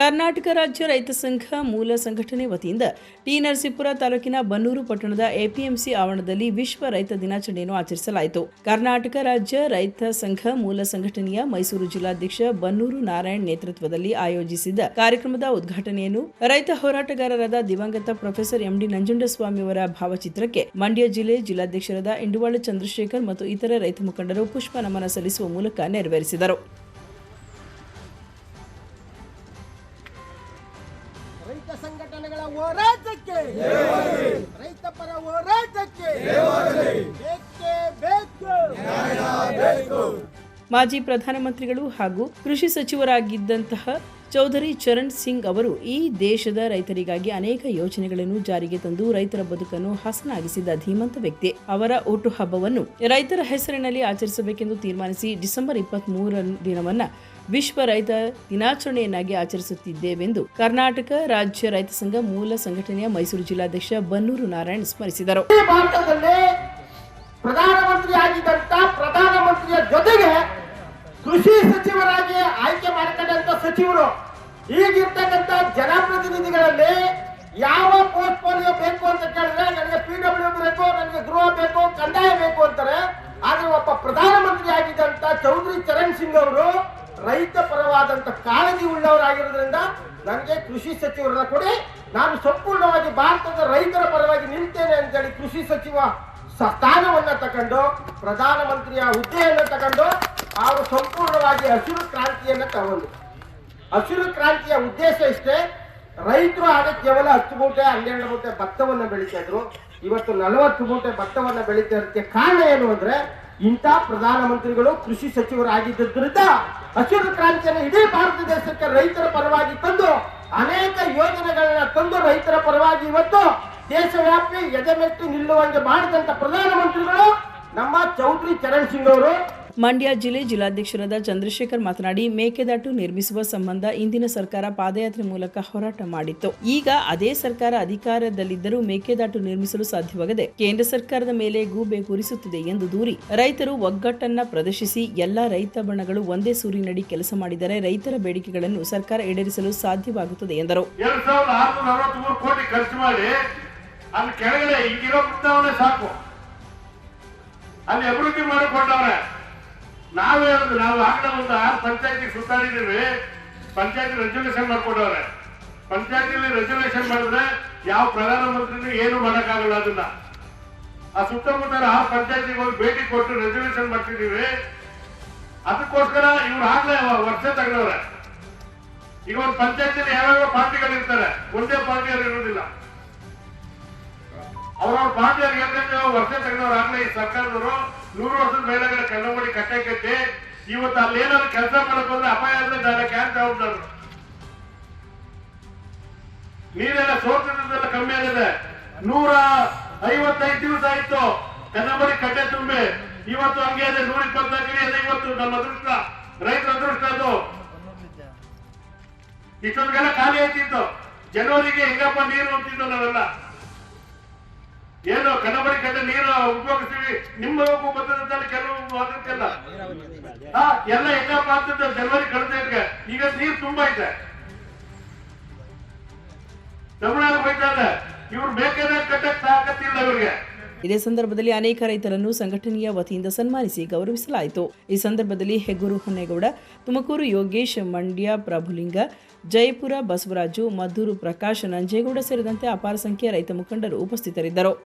ಕರ್ನಾಟಕ ರಾಜ್ಯ ರೈತ ಸಂಘ ಮೂಲ ಸಂಘಟನೆ ವತಿಯಿಂದ ಟಿ ನರಸೀಪುರ ತಾಲೂಕಿನ ಬನ್ನೂರು ಪಟ್ಟಣದ ಎಪಿಎಂಸಿ ಆವರಣದಲ್ಲಿ ವಿಶ್ವ ರೈತ ದಿನಾಚರಣೆಯನ್ನು ಆಚರಿಸಲಾಯಿತು. ಕರ್ನಾಟಕ ರಾಜ್ಯ ರೈತ ಸಂಘ ಮೂಲ ಸಂಘಟನೆಯ ಮೈಸೂರು ಜಿಲ್ಲಾಧ್ಯಕ್ಷ ಬನ್ನೂರು ನಾರಾಯಣ್ ನೇತೃತ್ವದಲ್ಲಿ ಆಯೋಜಿಸಿದ್ದ ಕಾರ್ಯಕ್ರಮದ ಉದ್ಘಾಟನೆಯನ್ನು ರೈತ ಹೋರಾಟಗಾರರಾದ ದಿವಂಗತ ಪ್ರೊಫೆಸರ್ ಎಂಡಿ ನಂಜುಂಡಸ್ವಾಮಿ ಅವರ ಭಾವಚಿತ್ರಕ್ಕೆ ಮಂಡ್ಯ ಜಿಲ್ಲೆ ಜಿಲ್ಲಾಧ್ಯಕ್ಷರಾದ ಇಂಡುವಾಳ ಚಂದ್ರಶೇಖರ್ ಮತ್ತು ಇತರ ರೈತ ಮುಖಂಡರು ಪುಷ್ಪ ನಮನ ಸಲ್ಲಿಸುವ ಮೂಲಕ ನೆರವೇರಿಸಿದರು. ರೈತ ಸಂಘಟನೆಗಳ ಹೋರಾಟಕ್ಕೆ. ರೈತ ಪರ ಹೋರಾಟಕ್ಕೆ. ಮಾಜಿ ಪ್ರಧಾನಮಂತ್ರಿಗಳು ಹಾಗೂ ಕೃಷಿ ಸಚಿವರಾಗಿದ್ದಂತಹ ಚೌಧರಿ ಚರಣ್ ಸಿಂಗ್ ಅವರು ಈ ದೇಶದ ರೈತರಿಗಾಗಿ ಅನೇಕ ಯೋಜನೆಗಳನ್ನು ಜಾರಿಗೆ ತಂದು ರೈತರ ಬದುಕನ್ನು ಹಸನಾಗಿಸಿದ ಧೀಮಂತ ವ್ಯಕ್ತಿ. ಅವರ ಹುಟ್ಟುಹಬ್ಬವನ್ನು ರೈತರ ಹೆಸರಿನಲ್ಲಿ ಆಚರಿಸಬೇಕೆಂದು ತೀರ್ಮಾನಿಸಿ ಡಿಸೆಂಬರ್ ಇಪ್ಪತ್ತ್ ಮೂರ ದಿನವನ್ನ ವಿಶ್ವ ರೈತ ದಿನಾಚರಣೆಯನ್ನಾಗಿ ಆಚರಿಸುತ್ತಿದ್ದೇವೆಂದು ಕರ್ನಾಟಕ ರಾಜ್ಯ ರೈತ ಸಂಘ ಮೂಲ ಸಂಘಟನೆಯ ಮೈಸೂರು ಜಿಲ್ಲಾಧ್ಯಕ್ಷ ಬನ್ನೂರು ನಾರಾಯಣ್ ಸ್ಮರಿಸಿದರು. ಪ್ರಧಾನಮಂತ್ರಿ ಕೃಷಿ ಸಚಿವರಾಗಿ ಆಯ್ಕೆ ಮಾಡ್ಕೊಂಡಂತ ಸಚಿವರು ಈಗಿರ್ತಕ್ಕಂಥ ಜನಪ್ರತಿನಿಧಿಗಳಲ್ಲಿ ಯಾವ ಪೋರ್ಟ್ಫೋಲಿಯೋ ಬೇಕು ಅಂತ ಕೇಳಿದ್ರೆ ನನಗೆ ಪಿ ಡಬ್ಲ್ಯೂ ಬೇಕು, ನನಗೆ ಗೃಹ ಬೇಕು, ಕಂದಾಯ ಬೇಕು ಅಂತಾರೆ. ಆದ್ರೆ ಒಬ್ಬ ಪ್ರಧಾನಮಂತ್ರಿ ಆಗಿದ್ದಂತ ಚೌಧರಿ ಚರಣ್ ಸಿಂಗ್ ಅವರು ರೈತ ಪರವಾದಂತ ಕಾಳಜಿ ಉಳ್ಳವರಾಗಿರೋದ್ರಿಂದ ನನಗೆ ಕೃಷಿ ಸಚಿವರನ್ನ ಕೊಡಿ. ನಾನು ಸಂಪೂರ್ಣವಾಗಿ ಭಾರತದ ರೈತರ ಪರವಾಗಿ ನಿಲ್ತೇನೆ ಅಂತೇಳಿ ಕೃಷಿ ಸಚಿವ ಸ್ಥಾನವನ್ನ ತಗೊಂಡು, ಪ್ರಧಾನಮಂತ್ರಿಯ ಹುದ್ದೆಯನ್ನು ತಕೊಂಡು ಅವರು ಸಂಪೂರ್ಣವಾಗಿ ಹಸಿರು ಕ್ರಾಂತಿಯನ್ನ ತಗೊಂಡು. ಹಸಿರು ಕ್ರಾಂತಿಯ ಉದ್ದೇಶ ಇಷ್ಟೇ, ರೈತರು ಆಗ ಕೇವಲ ಹತ್ತು ಮೂಟೆ, ಹನ್ನೆರಡು ಮೂಟೆ ಭತ್ತವನ್ನು ಬೆಳೀತಾ ಇದ್ರು. ಇವತ್ತು ನಲವತ್ತು ಮೂಟೆ ಭತ್ತವನ್ನು ಬೆಳೀತಾ ಇರುತ್ತೆ ಕಾರಣ ಏನು ಅಂದ್ರೆ, ಇಂಥ ಪ್ರಧಾನಮಂತ್ರಿಗಳು, ಕೃಷಿ ಸಚಿವರಾಗಿದ್ದರಿಂದ ಹಸಿರು ಕ್ರಾಂತಿಯನ್ನು ಇಡೀ ಭಾರತ ದೇಶಕ್ಕೆ ರೈತರ ಪರವಾಗಿ ತಂದು, ಅನೇಕ ಯೋಜನೆಗಳನ್ನ ತಂದು ರೈತರ ಪರವಾಗಿ ಇವತ್ತು ದೇಶವ್ಯಾಪಿ ಎದೆಮೆಟ್ಟು ನಿಲ್ಲುವಂತೆ ಮಾಡಿದಂತ ಪ್ರಧಾನಮಂತ್ರಿಗಳು ನಮ್ಮ ಚೌಧರಿ ಚರಣ್ ಸಿಂಗ್ ಅವರು ಮಂಡ್ಯ ಜಿಲ್ಲೆ ಜಿಲ್ಲಾಧ್ಯಕ್ಷರಾದ ಚಂದ್ರಶೇಖರ್ ಮಾತನಾಡಿ, ಮೇಕೆದಾಟು ನಿರ್ಮಿಸುವ ಸಂಬಂಧ ಇಂದಿನ ಸರ್ಕಾರ ಪಾದಯಾತ್ರೆ ಮೂಲಕ ಹೋರಾಟ ಮಾಡಿತ್ತು. ಈಗ ಅದೇ ಸರ್ಕಾರ ಅಧಿಕಾರದಲ್ಲಿದ್ದರೂ ಮೇಕೆದಾಟು ನಿರ್ಮಿಸಲು ಸಾಧ್ಯವಾಗದೆ ಕೇಂದ್ರ ಸರ್ಕಾರದ ಮೇಲೆ ಗೂಬೆ ಕುರಿಸುತ್ತಿದೆ ಎಂದು ದೂರಿ. ರೈತರು ಒಗ್ಗಟ್ಟನ್ನ ಪ್ರದರ್ಶಿಸಿ, ಎಲ್ಲಾ ರೈತ ಬಣಗಳು ಒಂದೇ ಸೂರಿನಡಿ ಕೆಲಸ ಮಾಡಿದರೆ ರೈತರ ಬೇಡಿಕೆಗಳನ್ನು ಸರ್ಕಾರ ಈಡೇರಿಸಲು ಸಾಧ್ಯವಾಗುತ್ತದೆ ಎಂದರು. ಅಲ್ಲಿ ಅಭಿವೃದ್ಧಿ ಮಾಡಿಕೊಂಡವ್ರೆ. ನಾವ್ ನಾವು ಆಗ್ಲೇ ಒಂದು ಆರು ಪಂಚಾಯತಿ ಸುತ್ತಾಡಿದೀವಿ ಪಂಚಾಯತಿ ರೆಸಲ್ಯೂಷನ್ ಮಾಡ್ಕೊಂಡವ್ರೆ ಪಂಚಾಯತಿಲಿ ರೆಸೊಲ್ಯೂಷನ್ ಮಾಡಿದ್ರೆ ಯಾವ ಪ್ರಧಾನಮಂತ್ರಿನೂ ಏನು ಮಾಡೋಕ್ಕಾಗಲ್ಲ ಅದನ್ನ. ಆ ಸುತ್ತಮುತ್ತ ಆ ಪಂಚಾಯತಿಗೆ ಹೋಗಿ ಭೇಟಿ ಕೊಟ್ಟು ರೆಸಲ್ಯೂಷನ್ ಮಾಡ್ತಿದೀವಿ ಅದಕ್ಕೋಸ್ಕರ ಇವ್ರು ಆಗ್ಲೇ ವರ್ಷ ತಗೊಂಡವ್ರೆ ಈಗ ಒಂದು ಪಂಚಾಯತಿಯಲ್ಲಿ ಯಾವ್ಯಾವ ಪಾರ್ಟಿಗಳು ಇರ್ತಾರೆ ಒಂದೇ ಪಾರ್ಟಿಯವರು ಇರೋದಿಲ್ಲ. ಅವ್ರವ್ರ ಪಾರ್ಟಿಯವ್ರು ಹೇಳ್ದಂಗೆ ವರ್ಷ ತೆಗೆದವ್ರು ಆಗ್ಲೇ ಈ ಸರ್ಕಾರದವರು ನೂರು ವರ್ಷದ ಮೇಲೆಗಡೆ ಕಣ್ಣು ಕಟ್ಟೆ ಕಟ್ಟಿ ಇವತ್ತು ಅಲ್ಲಿ ಏನಾದ್ರು ಕೆಲಸ ಮಾಡಕ್ ಬಂದ್ರೆ ಅಪಾಯ ಅಂದ್ರೆ ಅದಕ್ಕೆ ಯಾರು ಹೋಗ್ತಾರ ನೀರೆಲ್ಲ ಸೋತಿದ್ದೆಲ್ಲ ಕಮ್ಮಿ ಆಗಿದೆ. ನೂರ ಐವತ್ತೈದು ದಿವಸ ಆಯ್ತು ಕನ್ನಂಬಡಿ ಕಟ್ಟೆ ತುಂಬಿ. ಇವತ್ತು ಹಂಗೆ ಇದೆ, ನೂರ ಇಪ್ಪತ್ನಾಲ್ಕು ಇದೆ ಇವತ್ತು ನಮ್ಮ ಅದೃಷ್ಟ. ರೈತರ ಅದೃಷ್ಟ ಅದು. ಇಷ್ಟೊಂದ್ಗೆಲ್ಲ ಖಾಲಿ ಆಯ್ತಿತ್ತು. ಜನವರಿಗೆ ಹೆಂಗಪ್ಪ ನೀರು ಅಂತಿದ್ದು ನಾವೆಲ್ಲ. ಏನು ಕನ್ನಬಡಿ ಕಟ್ಟೆ ನೀರು ಉಪಯೋಗಿಸ್ತೀವಿ. ನಿಮ್ಮ ಬರ್ತದಂತ ಕೆಲವು ಅದಕ್ಕೆಲ್ಲ ಎಲ್ಲ ಎಲ್ಲ ಅಂತಿದ್ದು ಜನವರಿ ಕಳೆದ ಈಗ ನೀರು ತುಂಬಾ ಇದೆ. ತಮಿಳ್ನಾಡು ಹೋಯ್ತಾ ಇವ್ರು ಬೇಕಾದ ಕಟ್ಟಕ್ ತಾಕತ್ತಿಲ್ಲ ಇವ್ರಿಗೆ. ಇದೇ ಸಂದರ್ಭದಲ್ಲಿ ಅನೇಕ ರೈತರನ್ನು ಸಂಘಟನೆಯ ವತಿಯಿಂದ ಸನ್ಮಾನಿಸಿ ಗೌರವಿಸಲಾಯಿತು. ಈ ಸಂದರ್ಭದಲ್ಲಿ ಹೆಗ್ಗುರು ಹೊನ್ನೇಗೌಡ, ತುಮಕೂರು ಯೋಗೇಶ್ ಮಂಡ್ಯ ಪ್ರಭುಲಿಂಗ, ಜಯಪುರ ಬಸವರಾಜು, ಮದ್ದೂರು ಪ್ರಕಾಶ್ ನಂಜೇಗೌಡ ಸೇರಿದಂತೆ ಅಪಾರ ಸಂಖ್ಯೆಯ ರೈತ ಮುಖಂಡರು ಉಪಸ್ಥಿತರಿದ್ದರು.